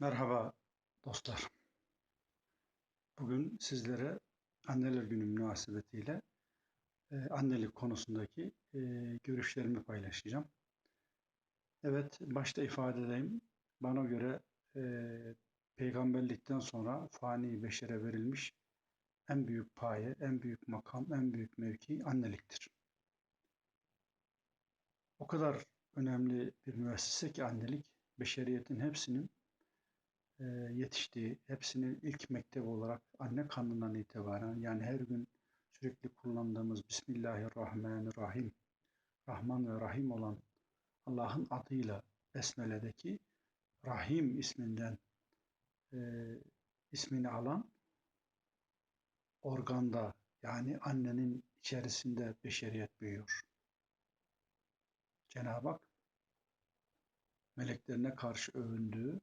Merhaba dostlar. Bugün sizlere Anneler Günü münasebetiyle e, annelik konusundaki e, görüşlerimi paylaşacağım. Evet, başta ifade edeyim. Bana göre e, peygamberlikten sonra fani beşere verilmiş en büyük paye, en büyük makam, en büyük mevki anneliktir. O kadar önemli bir müessese ki annelik, beşeriyetin hepsinin e, yetiştiği, hepsinin ilk mektebi olarak anne karnından itibaren yani her gün sürekli kullandığımız Bismillahirrahmanirrahim, Rahman ve Rahim olan Allah'ın adıyla Besmele'deki Rahim isminden e, ismini alan organda yani annenin içerisinde beşeriyet büyüyor. Cenab-ı Hak meleklerine karşı övündüğü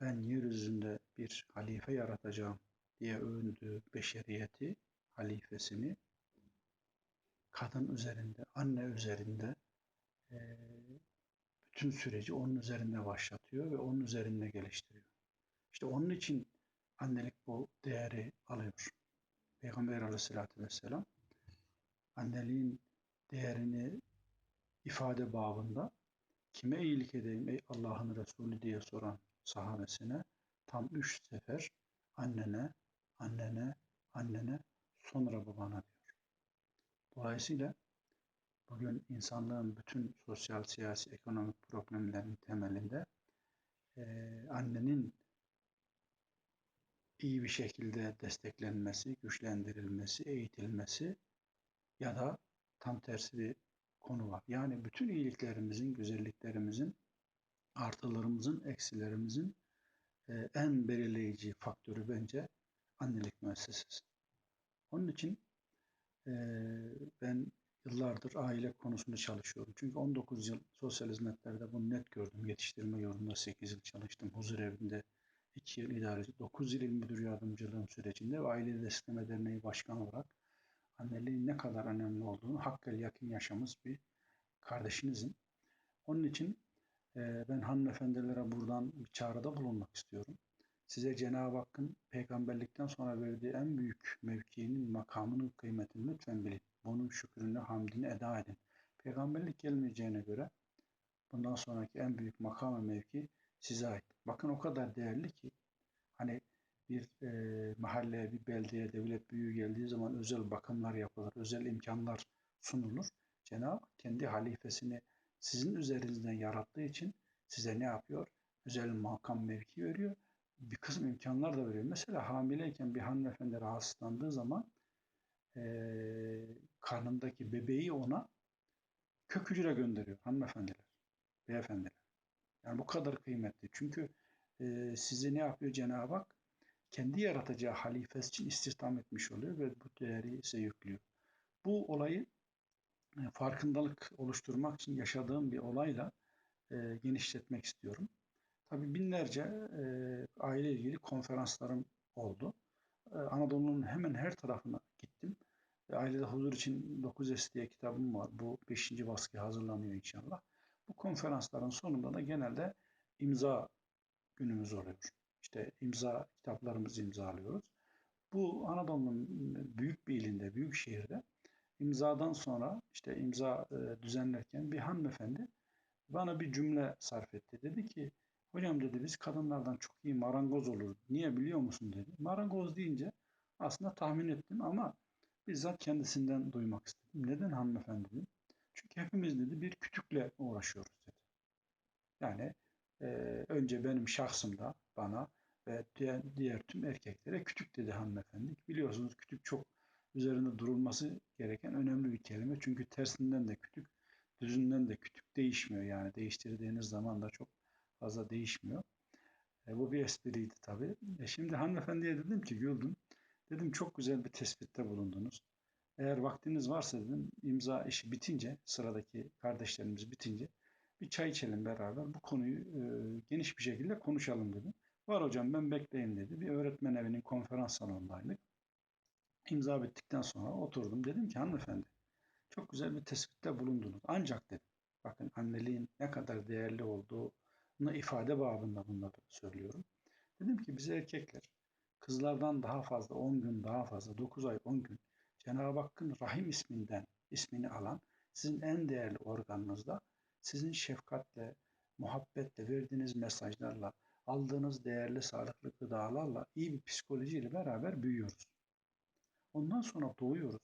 ben yeryüzünde bir halife yaratacağım diye övündüğü beşeriyeti, halifesini kadın üzerinde, anne üzerinde e, bütün süreci onun üzerinde başlatıyor ve onun üzerinde geliştiriyor. İşte onun için annelik bu değeri alıyor. Peygamber aleyhissalatü vesselam anneliğin değerini ifade babında kime iyilik edeyim ey Allah'ın Resulü diye soran sahabesine tam üç sefer annene, annene, annene, sonra babana diyor. Dolayısıyla bugün insanlığın bütün sosyal, siyasi, ekonomik problemlerinin temelinde e, annenin iyi bir şekilde desteklenmesi, güçlendirilmesi, eğitilmesi ya da tam tersi bir konu var. Yani bütün iyiliklerimizin, güzelliklerimizin artılarımızın, eksilerimizin e, en belirleyici faktörü bence annelik müessesesi. Onun için e, ben yıllardır aile konusunda çalışıyorum. Çünkü 19 yıl sosyal hizmetlerde bunu net gördüm. Yetiştirme yolunda 8 yıl çalıştım. Huzur evinde 2 yıl idareci, 9 yıl il müdür yardımcılığım sürecinde ve Aile Destekleme Derneği Başkanı olarak anneliğin ne kadar önemli olduğunu hakkel yakın yaşamız bir kardeşinizin. Onun için ee, ben hanımefendilere buradan bir çağrıda bulunmak istiyorum. Size Cenab-ı Hakk'ın peygamberlikten sonra verdiği en büyük mevkinin, makamının kıymetini lütfen bilin. Bunun şükrünü, hamdini eda edin. Peygamberlik gelmeyeceğine göre bundan sonraki en büyük makam ve mevki size ait. Bakın o kadar değerli ki hani bir e, mahalleye, bir beldeye, devlet büyüğü geldiği zaman özel bakımlar yapılır, özel imkanlar sunulur. Cenab-ı Hak kendi halifesini sizin üzerinizden yarattığı için size ne yapıyor? Özel makam mevki veriyor. Bir kısım imkanlar da veriyor. Mesela hamileyken bir hanımefendi rahatsızlandığı zaman e, karnındaki bebeği ona kök hücre gönderiyor hanımefendiler, beyefendiler. Yani bu kadar kıymetli. Çünkü e, sizi ne yapıyor Cenab-ı Hak? Kendi yaratacağı halifesi için istihdam etmiş oluyor ve bu değeri size yüklüyor. Bu olayı e, farkındalık oluşturmak için yaşadığım bir olayla e, genişletmek istiyorum. Tabii binlerce e, aile ilgili konferanslarım oldu. E, Anadolu'nun hemen her tarafına gittim. E, Ailede Huzur için 9S diye kitabım var. Bu 5. baskı hazırlanıyor inşallah. Bu konferansların sonunda da genelde imza günümüz oluyor. İşte imza kitaplarımızı imzalıyoruz. Bu Anadolu'nun büyük bir ilinde, büyük şehirde imzadan sonra işte imza e, düzenlerken bir hanımefendi bana bir cümle sarf etti. Dedi ki hocam dedi biz kadınlardan çok iyi marangoz olur. Niye biliyor musun dedi. Marangoz deyince aslında tahmin ettim ama bizzat kendisinden duymak istedim. Neden hanımefendi dedim. Çünkü hepimiz dedi bir kütükle uğraşıyoruz dedi. Yani e, önce benim şahsımda bana ve diğer, diğer tüm erkeklere kütük dedi hanımefendi. Biliyorsunuz kütük çok üzerinde durulması gereken önemli bir kelime. Çünkü tersinden de kütük, düzünden de kütük değişmiyor. Yani değiştirdiğiniz zaman da çok fazla değişmiyor. E, bu bir espriydi tabii. E, şimdi hanımefendiye dedim ki güldüm. Dedim çok güzel bir tespitte bulundunuz. Eğer vaktiniz varsa dedim imza işi bitince sıradaki kardeşlerimiz bitince bir çay içelim beraber bu konuyu e, geniş bir şekilde konuşalım dedim. Var hocam ben bekleyin dedi. Bir öğretmen evinin konferans salonundaydık imza bittikten sonra oturdum. Dedim ki hanımefendi çok güzel bir tespitte bulundunuz. Ancak dedim bakın anneliğin ne kadar değerli olduğunu ifade babında bunları söylüyorum. Dedim ki bize erkekler kızlardan daha fazla 10 gün daha fazla 9 ay 10 gün Cenab-ı Hakk'ın Rahim isminden ismini alan sizin en değerli organınızda sizin şefkatle, muhabbetle verdiğiniz mesajlarla, aldığınız değerli sağlıklı gıdalarla iyi bir psikolojiyle beraber büyüyoruz. Ondan sonra doğuyoruz.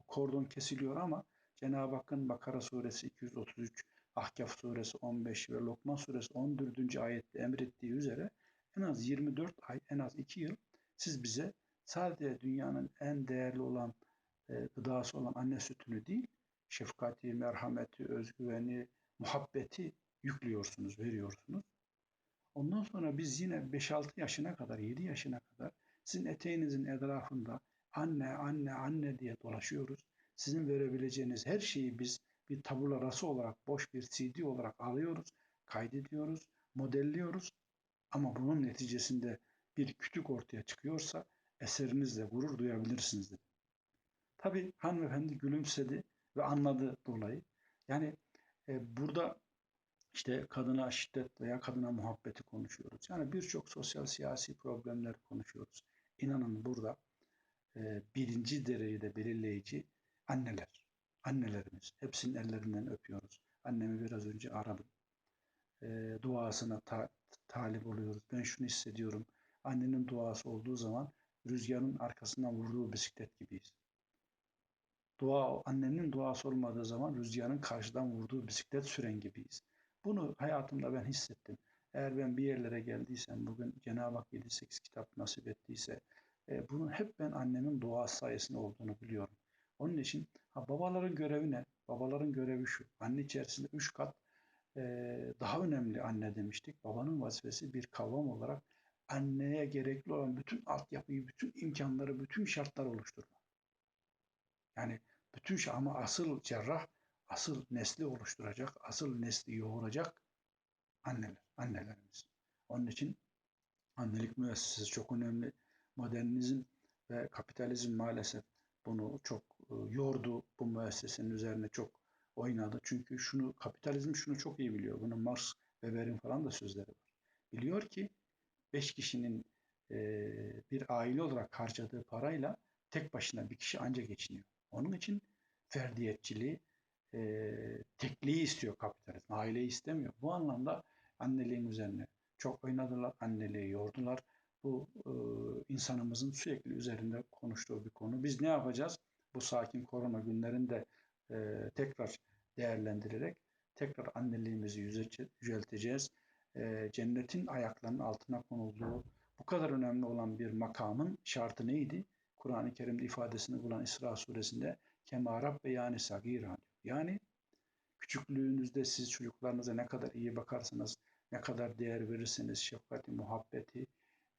O kordon kesiliyor ama Cenab-ı Hakk'ın Bakara suresi 233, Ahkaf suresi 15 ve Lokman suresi 14. ayette emrettiği üzere en az 24 ay, en az 2 yıl siz bize sadece dünyanın en değerli olan e, gıdası olan anne sütünü değil, şefkati, merhameti, özgüveni, muhabbeti yüklüyorsunuz, veriyorsunuz. Ondan sonra biz yine 5-6 yaşına kadar, 7 yaşına kadar sizin eteğinizin etrafında anne, anne, anne diye dolaşıyoruz. Sizin verebileceğiniz her şeyi biz bir tabula rası olarak, boş bir CD olarak alıyoruz, kaydediyoruz, modelliyoruz. Ama bunun neticesinde bir kütük ortaya çıkıyorsa eserinizle gurur duyabilirsiniz dedi. Tabi hanımefendi gülümsedi ve anladı dolayı. Yani e, burada işte kadına şiddet veya kadına muhabbeti konuşuyoruz. Yani birçok sosyal siyasi problemler konuşuyoruz. İnanın burada e, birinci derecede belirleyici anneler. Annelerimiz. Hepsinin ellerinden öpüyoruz. Annemi biraz önce aradım. E, duasına ta, talip oluyoruz. Ben şunu hissediyorum. Annenin duası olduğu zaman rüzgarın arkasından vurduğu bisiklet gibiyiz. Dua, annenin duası olmadığı zaman rüzgarın karşıdan vurduğu bisiklet süren gibiyiz. Bunu hayatımda ben hissettim. Eğer ben bir yerlere geldiysem, bugün Cenab-ı Hak 7-8 kitap nasip ettiyse, e, bunun hep ben annemin duası sayesinde olduğunu biliyorum. Onun için ha, babaların görevi ne? Babaların görevi şu. Anne içerisinde üç kat e, daha önemli anne demiştik. Babanın vazifesi bir kavram olarak anneye gerekli olan bütün altyapıyı, bütün imkanları, bütün şartları oluşturmak. Yani bütün şey ama asıl cerrah, asıl nesli oluşturacak, asıl nesli yoğuracak anneler, annelerimiz. Onun için annelik müessesesi çok önemli. Modernizm ve kapitalizm maalesef bunu çok e, yordu. Bu müessesenin üzerine çok oynadı. Çünkü şunu kapitalizm şunu çok iyi biliyor. Bunun Marx, Weber'in falan da sözleri var. Biliyor ki beş kişinin e, bir aile olarak harcadığı parayla tek başına bir kişi anca geçiniyor. Onun için ferdiyetçiliği, e, tekliği istiyor kapitalizm. Aileyi istemiyor. Bu anlamda anneliğin üzerine çok oynadılar, anneliği yordular. Bu e, insanımızın sürekli üzerinde konuştuğu bir konu. Biz ne yapacağız? Bu sakin korona günlerinde e, tekrar değerlendirerek tekrar anneliğimizi yücelteceğiz. E, cennetin ayaklarının altına konulduğu bu kadar önemli olan bir makamın şartı neydi? Kur'an-ı Kerim'de ifadesini bulan İsra suresinde kemarab ve yani sagira diyor. Yani küçüklüğünüzde siz çocuklarınıza ne kadar iyi bakarsanız, ne kadar değer verirseniz, şefkati, muhabbeti,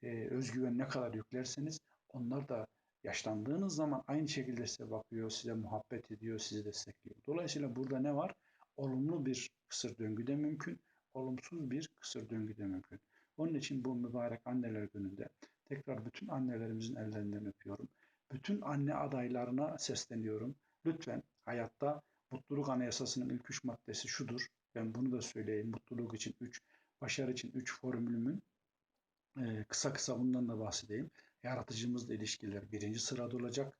e, özgüven ne kadar yüklerseniz onlar da yaşlandığınız zaman aynı şekilde size bakıyor, size muhabbet ediyor, sizi destekliyor. Dolayısıyla burada ne var? Olumlu bir kısır döngü de mümkün, olumsuz bir kısır döngü de mümkün. Onun için bu mübarek anneler gününde tekrar bütün annelerimizin ellerinden öpüyorum. Bütün anne adaylarına sesleniyorum. Lütfen hayatta mutluluk anayasasının ilk üç maddesi şudur. Ben bunu da söyleyeyim. Mutluluk için üç, başarı için üç formülümün e, kısa kısa bundan da bahsedeyim. Yaratıcımızla ilişkiler birinci sırada olacak.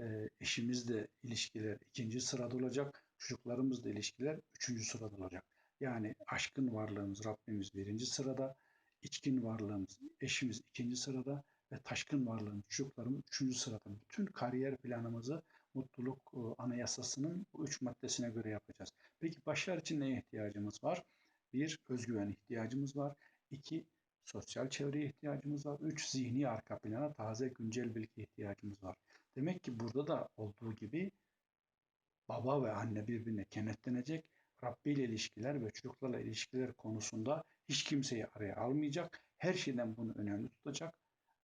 E, eşimizle ilişkiler ikinci sırada olacak. Çocuklarımızla ilişkiler üçüncü sırada olacak. Yani aşkın varlığımız Rabbimiz birinci sırada, içkin varlığımız eşimiz ikinci sırada ve taşkın varlığımız çocuklarımız üçüncü sırada. Bütün kariyer planımızı mutluluk e, anayasasının bu üç maddesine göre yapacağız. Peki başarı için neye ihtiyacımız var? Bir, özgüven ihtiyacımız var. İki, sosyal çevreye ihtiyacımız var. Üç, zihni arka plana taze güncel bilgi ihtiyacımız var. Demek ki burada da olduğu gibi baba ve anne birbirine kenetlenecek. Rabbi ile ilişkiler ve çocuklarla ilişkiler konusunda hiç kimseyi araya almayacak. Her şeyden bunu önemli tutacak.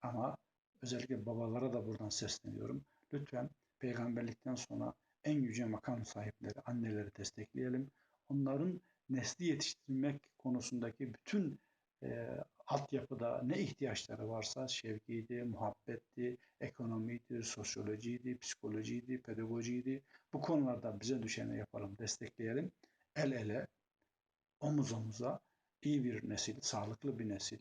Ama özellikle babalara da buradan sesleniyorum. Lütfen peygamberlikten sonra en yüce makam sahipleri, anneleri destekleyelim. Onların nesli yetiştirmek konusundaki bütün e, altyapıda ne ihtiyaçları varsa şevkiydi, muhabbetti, ekonomiydi, sosyolojiydi, psikolojiydi, pedagojiydi. Bu konularda bize düşeni yapalım, destekleyelim. El ele, omuz omuza iyi bir nesil, sağlıklı bir nesil,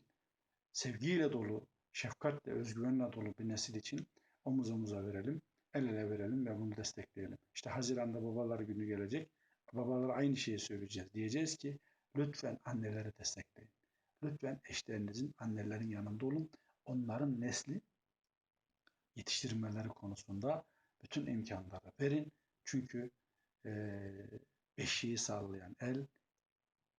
sevgiyle dolu, şefkatle, özgüvenle dolu bir nesil için omuz omuza verelim, el ele verelim ve bunu destekleyelim. İşte Haziran'da babalar günü gelecek. Babalara aynı şeyi söyleyeceğiz. Diyeceğiz ki lütfen anneleri destekleyin. Lütfen eşlerinizin, annelerin yanında olun. Onların nesli yetiştirmeleri konusunda bütün imkanları verin. Çünkü e, beşiği sallayan el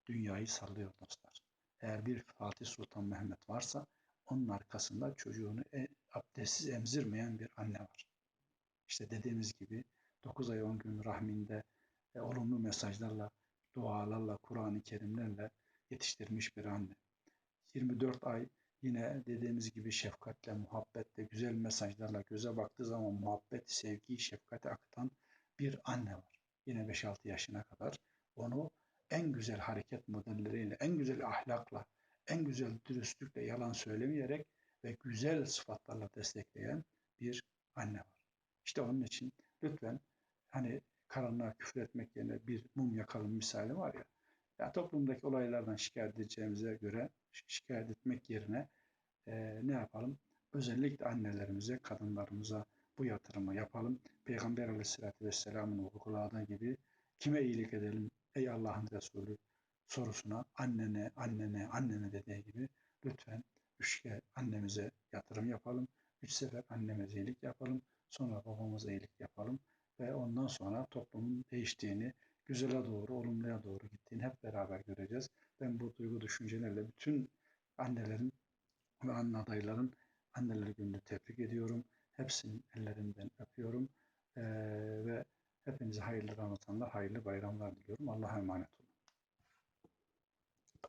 dünyayı sallıyor dostlar. Eğer bir Fatih Sultan Mehmet varsa onun arkasında çocuğunu e, abdestsiz emzirmeyen bir anne var. İşte dediğimiz gibi 9 ay 10 gün rahminde e, olumlu mesajlarla, dualarla, Kur'an-ı Kerimlerle yetiştirmiş bir anne. 24 ay yine dediğimiz gibi şefkatle, muhabbetle, güzel mesajlarla göze baktığı zaman muhabbet, sevgi, şefkati akıtan bir anne var. Yine 5-6 yaşına kadar onu en güzel hareket modelleriyle, en güzel ahlakla, en güzel dürüstlükle yalan söylemeyerek ve güzel sıfatlarla destekleyen bir anne var. İşte onun için lütfen hani karanlığa küfür etmek yerine bir mum yakalım misali var ya. Ya toplumdaki olaylardan şikayet edeceğimize göre şikayet etmek yerine e, ne yapalım? Özellikle annelerimize, kadınlarımıza bu yatırımı yapalım. Peygamber aleyhissalatü vesselamın uyguladığı gibi kime iyilik edelim ey Allah'ın Resulü sorusuna annene, annene, annene dediği gibi lütfen üç kere annemize yatırım yapalım. Üç sefer annemize iyilik yapalım. Sonra babamıza iyilik yapalım. Ve ondan sonra toplumun değiştiğini, güzele doğru, olumluya doğru gittiğini hep beraber göreceğiz. Ben bu duygu düşüncelerle bütün annelerin ve anne adayların anneler gününü tebrik ediyorum. Hepsinin ellerinden öpüyorum. Ee, ve hepinize hayırlı Ramazanlar, hayırlı bayramlar diliyorum. Allah'a emanet olun.